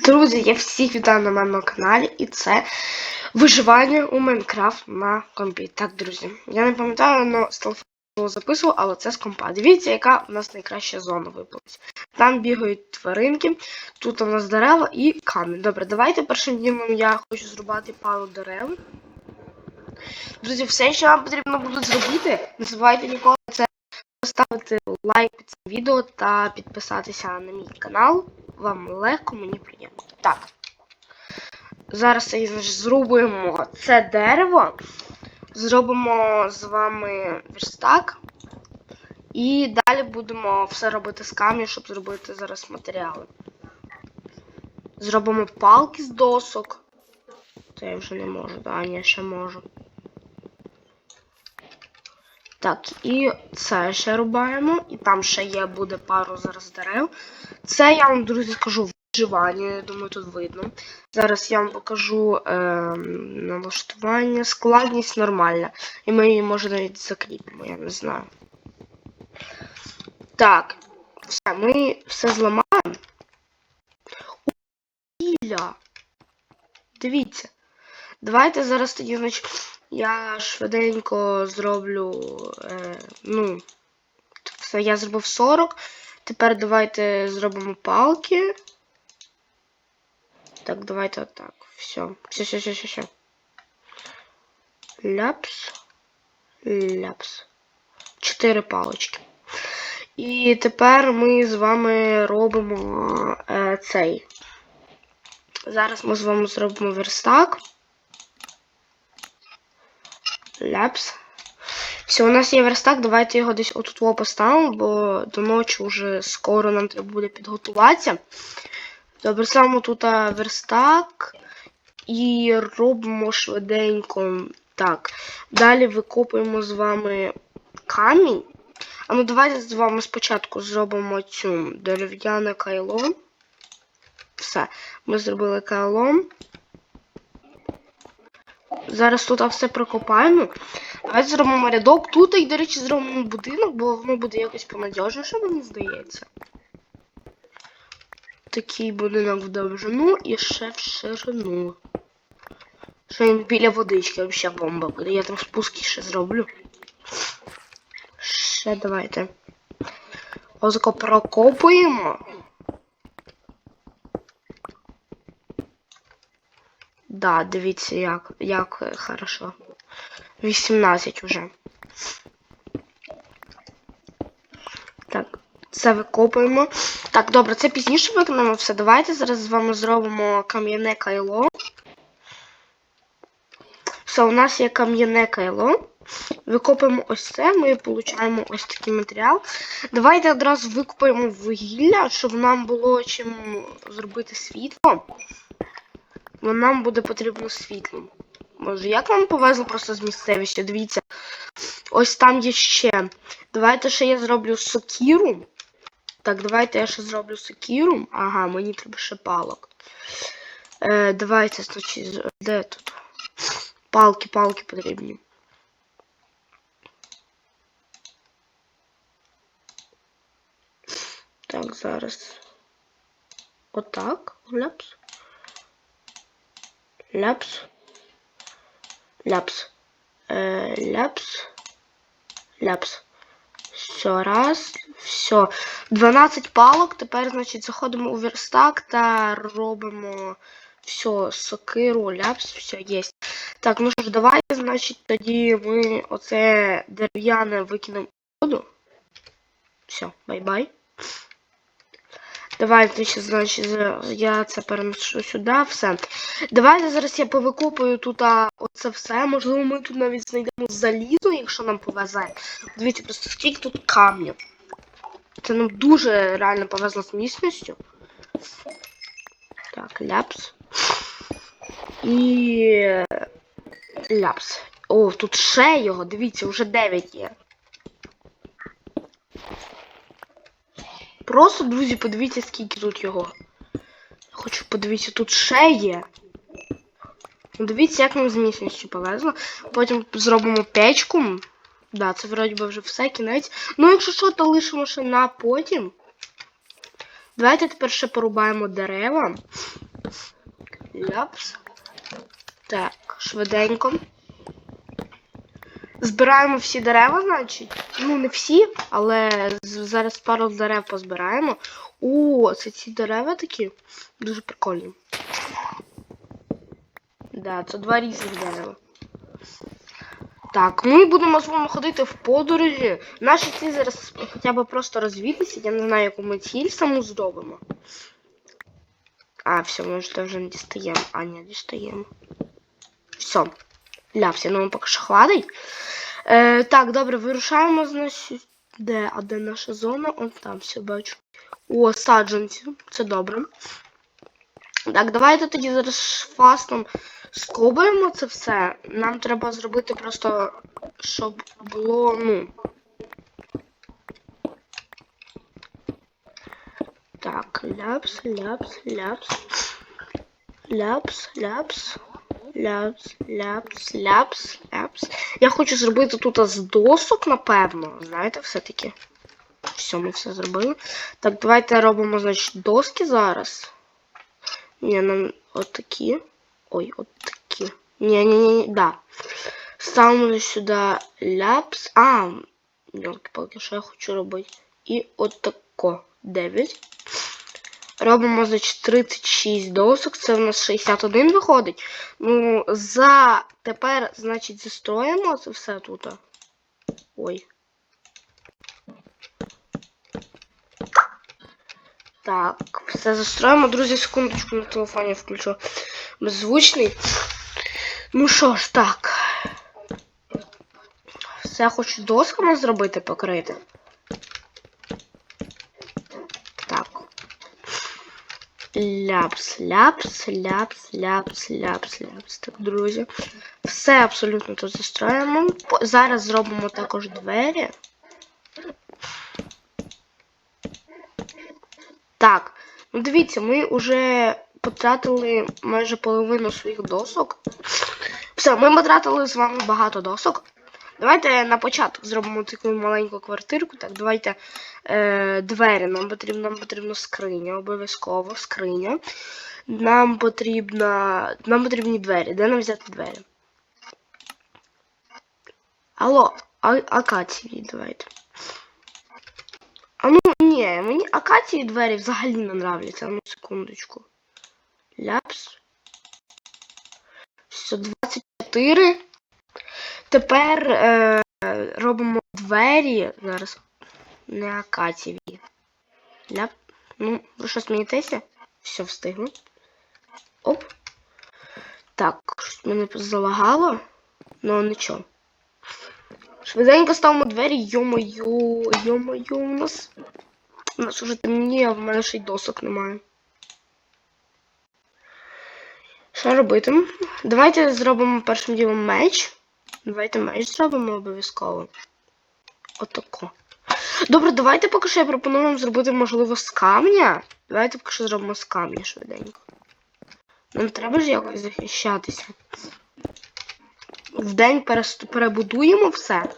Друзі, я всіх вітаю на моєму каналі, і це виживання у Майнкрафт на компі. Так, друзі, я не пам'ятаю, але з телефону записував, але це з компа. Дивіться, яка у нас найкраща зона випалась. Там бігають тваринки, тут у нас дерева і камінь. Добре, давайте першим ділом я хочу зрубати пару дерев. Друзі, все, що вам потрібно буде зробити, не забувайте ніколи це поставити лайк під цим відео та підписатися на мій канал. Вам легко, мені приємно. Так. Зараз зрубуємо це дерево. Зробимо з вами верстак. І далі будемо все робити з камінь, щоб зробити зараз матеріали. Зробимо палки з досок. Це я вже не можу, да, ні, ще можу. Так, і це ще рубаємо. І там ще є буде пару зараз дерев. Це я вам, друзі, скажу виживання, я думаю, тут видно. Зараз я вам покажу е, налаштування. Складність нормальна. І ми її може навіть закріпимо, я не знаю. Так, все, ми все зламаємо. Дивіться. Давайте зараз тоді, значить, я швиденько зроблю. Е, ну, все, я зробив 40. Тепер давайте зробимо палки. Так, давайте отак. Все. Все, все, все, все, все. Ляпс. Ляпс. Чотири палочки. І тепер ми з вами робимо е, цей. Зараз ми з вами зробимо верстак. Ляпс. Все, у нас є верстак, давайте його десь отут поставимо, бо до ночі вже скоро нам треба буде підготуватися. Добре, ставимо тут верстак і робимо швиденько. Так. Далі викопуємо з вами камінь. А ну давайте з вами спочатку зробимо цю дерев'яне кайло. Все, ми зробили кайло. Зараз тут все прокопаємо. Давайте зробимо рядок. Тут, і, до речі, зробимо будинок, бо воно буде якось понадіжніше, мені здається. Такий будинок в довжину і ще в ширину. Що він біля водички, взагалі бомба буде. Я там спуски ще зроблю. Ще давайте. Озко прокопуємо. Да, дивіться, як, як е, хорошо. 18 уже. Так, це викопуємо. Так, добре, це пізніше виконаємо все. Давайте зараз з вами зробимо кам'яне кайло. Все, у нас є кам'яне кайло. Викопуємо ось це, ми отримуємо ось такий матеріал. Давайте одразу викопаємо вугілля, щоб нам було чим зробити світло. Нам буде потрібно світло. Може, як вам повезло просто з місцевістю? Дивіться. Ось там є ще. Давайте ще я зроблю сокіру. Так, давайте я ще зроблю сокіру. Ага, мені треба ще палок. Е, Давайте, значить, де тут? Палки, палки потрібні. Так, зараз. Отак. Ляпс. Ляпс. Ляпс. Е, ляпс. Ляпс. Все, раз. Все. 12 палок. Тепер, значить, заходимо у верстак та робимо все, сокиру, ляпс, все є. Так, ну що ж, давайте, значить, тоді ми оце дерев'яне викинемо воду. Все, бай-бай. Давайте ще, значить, я це переношу сюди, все. Давайте зараз я повикопую тут а, оце все. Можливо, ми тут навіть знайдемо залізо, якщо нам повезе. Дивіться, просто скільки тут камнів. Це нам дуже реально повезло з міцністю. Так, ляпс. І. Ляпс. О, тут ще його, дивіться, вже 9 є. Просто, друзі, подивіться, скільки тут його. Хочу подивитися, тут ще є. Ну, Дивіться, як нам з міцністю повезло. Потім зробимо печку. Да, це вроді би вже все, кінець. Ну, якщо що, то лишимо ще на потім. Давайте тепер ще порубаємо дерева. ляпс. Так, швиденько. Збираємо всі дерева, значить. Ну, не всі, але зараз пару дерев позбираємо. О, це ці дерева такі. Дуже прикольні. Да, це два різних дерева. Так, ми будемо з вами ходити в подорожі. Наші ціль зараз хоча б просто розвідатися. Я не знаю, яку ми ціль саму зробимо. А, все, ми ж вже не дістаємо. А, ні, дістаємо. Все. Ля, все, ну поки що хватить. Е, так, добре, вирушаємо, значить. Де? А де наша зона? Он там все бачу. О, саджанці. Це добре. Так, давайте тоді зараз фастом скобуємо це все. Нам треба зробити просто, щоб було, ну. Так, ляпс, ляпс, ляпс. Ляпс, ляпс. Ляпс, ляпс, ляпс, ляпс. Я хочу зробити тут з досок, напевно. Знаєте, все-таки. Все, ми все зробили. Так, давайте робимо, значить, доски зараз. Ні, нам отакі. Ой, от такі. Ні, ні, ні, да. Ставимо сюди ляпс. А, палки що я хочу робити? І от тако. 9. Робимо, значить, 36 досок. Це в нас 61 виходить. Ну, за тепер, значить, застроїмо це все тут. Ой. Так, все застроїмо. Друзі, секундочку на телефоні включу беззвучний. Ну що ж, так. Все хочу досками зробити, покрити. Ляпс, ляпс, ляпс, ляпс, ляпс, ляпс. Так, друзі. Все абсолютно тут застроїмо. Зараз зробимо також двері. Так, ну дивіться, ми вже потратили майже половину своїх досок. Все, ми потратили з вами багато досок. Давайте на початок зробимо таку маленьку квартирку. Так, давайте е, двері. Нам потрібно, нам потрібно скриня, обов'язково скриня. Нам потрібна. Нам потрібні двері. Де нам взяти двері? Алло, а, акації давайте. А ну ні, мені акації двері взагалі не нравляться. Ну, секундочку. Ляпс. Все, 24. Тепер е, робимо двері. Зараз. Не акації. Ляп. Ну, ви що смієтеся? Все встигло. Оп. Так, щось мене залагало. Ну нічого. Швиденько ставимо двері, йо-моє, йо-моє, у нас. У нас уже темніє, а в мене ще й досок немає. Що робити? Давайте зробимо першим ділом меч. Давайте меч зробимо обов'язково. Отако. Добре, давайте поки що я пропоную вам зробити, можливо, з камня. Давайте поки що зробимо з камня швиденько. Нам треба ж якось захищатися. Вдень перебудуємо все.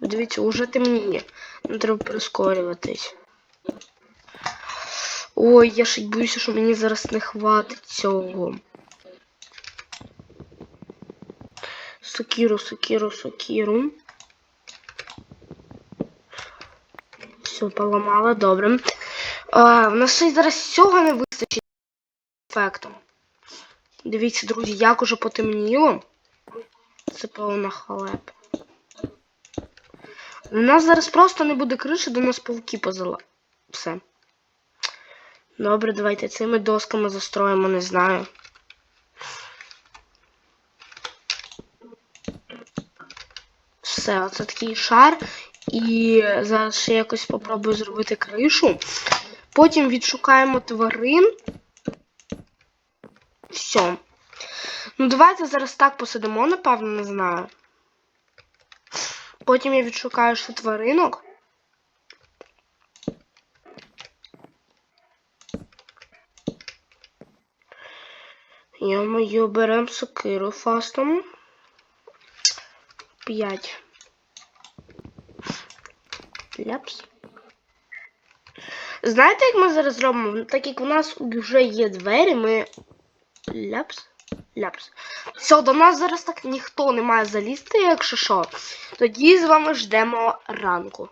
Дивіться, уже темніє. Нам треба прискорюватись. Ой, я ж боюся, що мені зараз не хватить цього. Сокіру, сокіру, сокіру. Все, поламала, добре. А, в нас ще й зараз цього не вистачить ефекту. Дивіться, друзі, як уже потемніло. Це повна халепа. У нас зараз просто не буде криші, до нас павуки позала. Все. Добре, давайте цими досками застроїмо, не знаю. Все, оце такий шар. І зараз ще якось спробую зробити кришу. Потім відшукаємо тварин. Все. Ну, давайте зараз так посидимо, напевно, не знаю. Потім я відшукаю ще тваринок. Йо-моє, беремо сокиру фастом. П'ять. Ляпс. Знаєте, як ми зараз зробимо? Так як у нас вже є двері, ми. Ляпс. Ляпс. Все, до нас зараз так ніхто не має залізти, якщо що. Тоді з вами ждемо ранку.